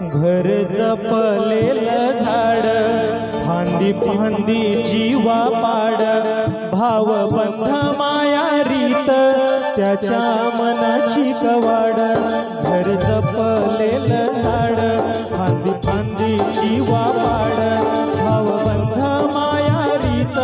घर जपलेलं झाड फांदी फांदी जीवा पाड भाव बंध माया रीत त्याच्या मनाची कवाड. घर जपलेलं झाड फांदी फांदी जीवा पाड भाव बंध माया रीत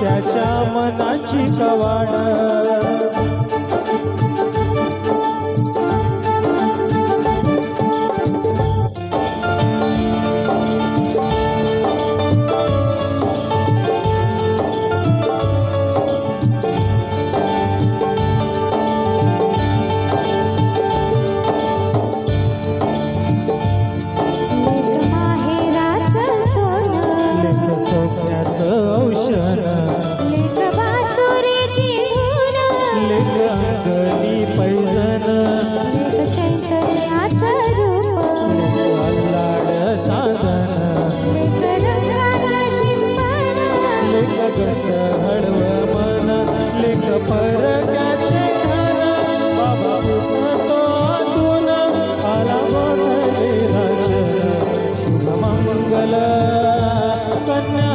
त्याच्या मनाची कवाड. औषण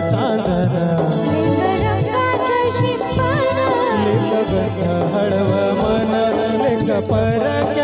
चांदर. लेख हळव मन लेख परग